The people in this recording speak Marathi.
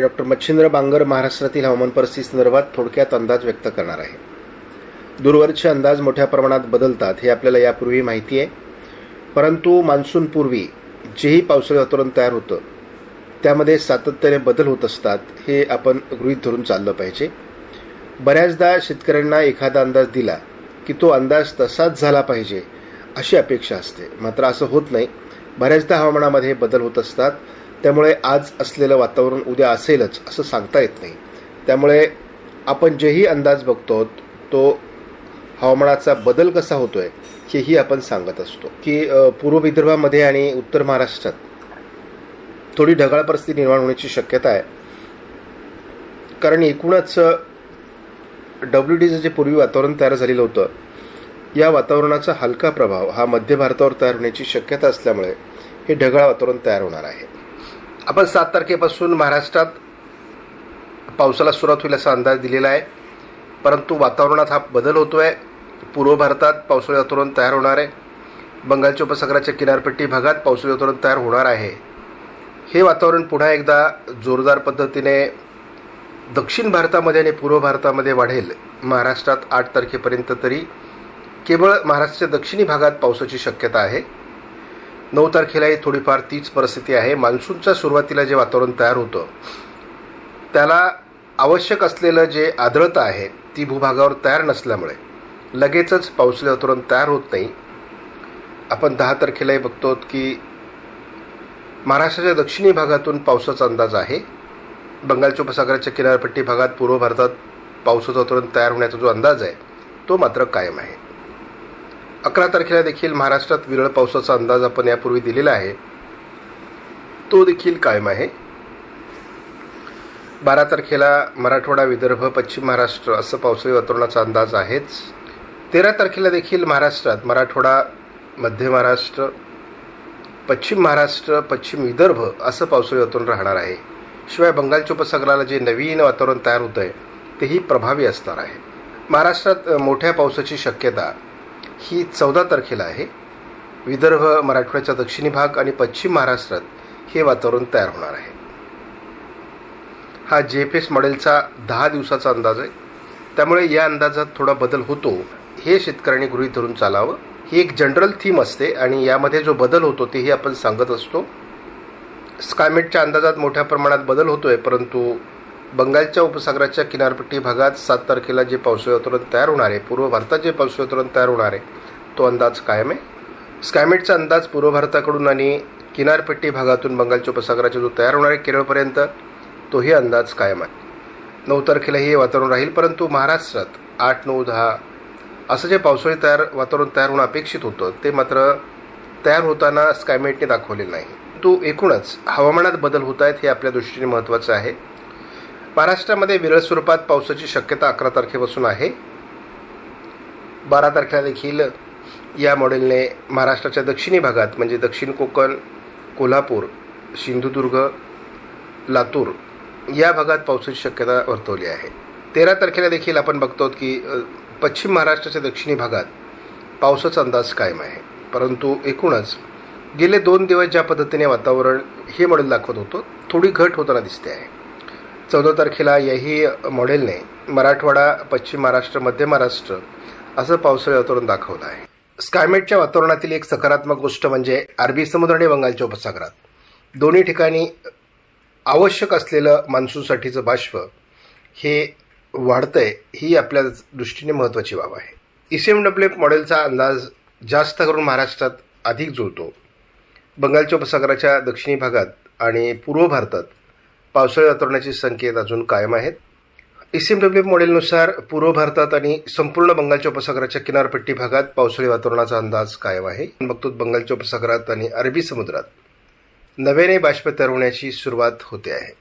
डॉक्टर मच्छिंद्र बांगर महाराष्ट्रातील हवामान परिस्थिती संदर्भात थोडक्यात अंदाज व्यक्त करणार आहे. दूरवरचे अंदाज मोठ्या प्रमाणात बदलतात हे आपल्याला यापूर्वी माहिती आहे. परंतु मान्सूनपूर्वी जेही पावसाळी वातावरण तयार होतं त्यामध्ये सातत्याने बदल होत असतात हे आपण गृहीत धरून चाललं पाहिजे. बऱ्याचदा शेतकऱ्यांना एखादा अंदाज दिला की तो अंदाज तसाच झाला पाहिजे अशी अपेक्षा असते. मात्र असं होत नाही. बऱ्याचदा हवामानामध्ये बदल होत असतात. त्यामुळे आज असलेलं वातावरण उद्या असेलच असं सांगता येत नाही. त्यामुळे आपण जेही अंदाज बघतो तो हवामानाचा बदल कसा होतो आहे हेही आपण सांगत असतो. की पूर्व विदर्भामध्ये आणि उत्तर महाराष्ट्रात थोडी ढगाळ परिस्थिती निर्माण होण्याची शक्यता आहे. कारण एकूणच डब्ल्यू डीचं जे पूर्वी वातावरण तयार झालेलं होतं या वातावरणाचा हलका प्रभाव हा मध्य भारतावर तयार होण्याची शक्यता असल्यामुळे हे ढगाळ वातावरण तयार होणार आहे. आपण सात तारखेपासून महाराष्ट्रात पावसाला सुरुवात होईल असा अंदाज दिलेला आहे. परंतु वातावरणात हा बदल होतो आहे पूर्व भारतात पावसाळी वातावरण तयार होणार आहे. बंगालच्या उपसागराच्या किनारपट्टी भागात पावसाळी वातावरण तयार होणार आहे. हे वातावरण पुन्हा एकदा जोरदार पद्धतीने दक्षिण भारतामध्ये आणि पूर्व भारतामध्ये वाढेल. महाराष्ट्रात आठ तारखेपर्यंत तरी केवळ महाराष्ट्राच्या दक्षिणी भागात पावसाची शक्यता आहे. नऊ तारखेलाही थोडीफार तीच परिस्थिती आहे. मान्सूनच्या सुरुवातीला जे वातावरण तयार होतं त्याला आवश्यक असलेलं जे आर्द्रता आहे ती भूभागावर तयार नसल्यामुळे लगेचच पावसाळी वातावरण तयार होत नाही. आपण दहा तारखेलाही बघतो की महाराष्ट्राच्या दक्षिणी भागातून पावसाचा अंदाज आहे. बंगालच्या उपसागराच्या किनारपट्टी भागात पूर्व भारतात पावसाचं वातावरण तयार होण्याचा जो अंदाज आहे तो मात्र कायम आहे. अकरा तारखेला देखील महाराष्ट्रात विरळ पावसाचा अंदाज आपण यापूर्वी दिलेला आहे. तो देखील कायम आहे. बारा तारखेला मराठवाडा विदर्भ पश्चिम महाराष्ट्र असं पावसाळी वातावरणाचा अंदाज आहेच. तेरा तारखेला देखील महाराष्ट्रात मराठवाडा मध्य महाराष्ट्र पश्चिम महाराष्ट्र पश्चिम विदर्भ असं पावसाळी वातावरण राहणार आहे. शिवाय बंगालच्या उपसागराला जे नवीन वातावरण तयार होतं आहे तेही प्रभावी असणार आहे. महाराष्ट्रात मोठ्या पावसाची शक्यता ही चौदा तारखेला आहे. विदर्भ मराठवाड्याचा दक्षिणी भाग आणि पश्चिम महाराष्ट्रात हे वातावरण तयार होणार आहे. हा जे पी एस मॉडेलचा दहा दिवसाचा अंदाज आहे. त्यामुळे या अंदाजात थोडा बदल होतो. हे शेतकऱ्यांनी गृहीत धरून चालावं. ही एक जनरल थीम असते आणि यामध्ये जो बदल होतो तेही आपण सांगत असतो. स्कायमेटच्या अंदाजात मोठ्या प्रमाणात बदल होतोय परंतु बंगालच्या उपसागराच्या किनारपट्टी भागात सात तारखेला जे पावसाळी वातावरण तयार होणार आहे पूर्व भारतात जे पावसाळी वातावरण तयार होणार आहे तो अंदाज कायम आहे? स्कायमेटचा अंदाज पूर्व भारताकडून आणि किनारपट्टी भागातून बंगालच्या उपसागराचा जो तयार होणार आहे केरळपर्यंत तोही अंदाज कायम आहे. नऊ तारखेला हे वातावरण राहील परंतु महाराष्ट्रात आठ नऊ दहा असं जे पावसाळी तयार वातावरण तयार होणं अपेक्षित होतं ते मात्र तयार होताना स्कायमेटने दाखवलेलं नाही. तो एकूणच हवामानात बदल होत आहेत हे आपल्या दृष्टीने महत्त्वाचं आहे. महाराष्ट्रामध्ये विरळ स्वरूपात पावसाची शक्यता अकरा तारखेपासून आहे. बारा तारखेला देखील या मॉडेलने महाराष्ट्राच्या दक्षिणी भागात म्हणजे दक्षिण कोकण कोल्हापूर सिंधुदुर्ग लातूर या भागात पावसाची शक्यता वर्तवली आहे. तेरा तारखेला देखील आपण बघतो की पश्चिम महाराष्ट्राच्या दक्षिणी भागात पावसाचा अंदाज कायम आहे. परंतु एकूणच गेले दोन दिवस ज्या पद्धतीने वातावरण हे मॉडेल दाखवत होतं थोडी घट होताना दिसते आहे. चौदा तारखेला याही मॉडेलने मराठवाडा पश्चिम महाराष्ट्र मध्य महाराष्ट्र असं पावसाळी वातावरण दाखवलं आहे. स्कायमेटच्या वातावरणातील एक सकारात्मक गोष्ट म्हणजे अरबी समुद्र आणि बंगालच्या उपसागरात. दोन्ही ठिकाणी आवश्यक असलेलं मान्सूनसाठीचं बाष्प हे वाढतंय ही आपल्या दृष्टीने महत्त्वाची बाब आहे. E C M W F मॉडेलचा अंदाज जास्त करून महाराष्ट्रात अधिक जुळतो. बंगालच्या उपसागराच्या दक्षिणी भागात आणि पूर्व भारतात पावसाळी वातावरणाचे संकेत अजून कायम आहेत. ई सी एम डब्ल्यू मॉडेलनुसार पूर्व भारतात आणि संपूर्ण बंगालच्या उपसागराच्या किनारपट्टी भागात पावसाळी वातावरणाचा अंदाज कायम आहे. बघतो बंगालच्या उपसागरात आणि अरबी समुद्रात नव्याने बाष्प तयार होण्याची सुरुवात होते आहे.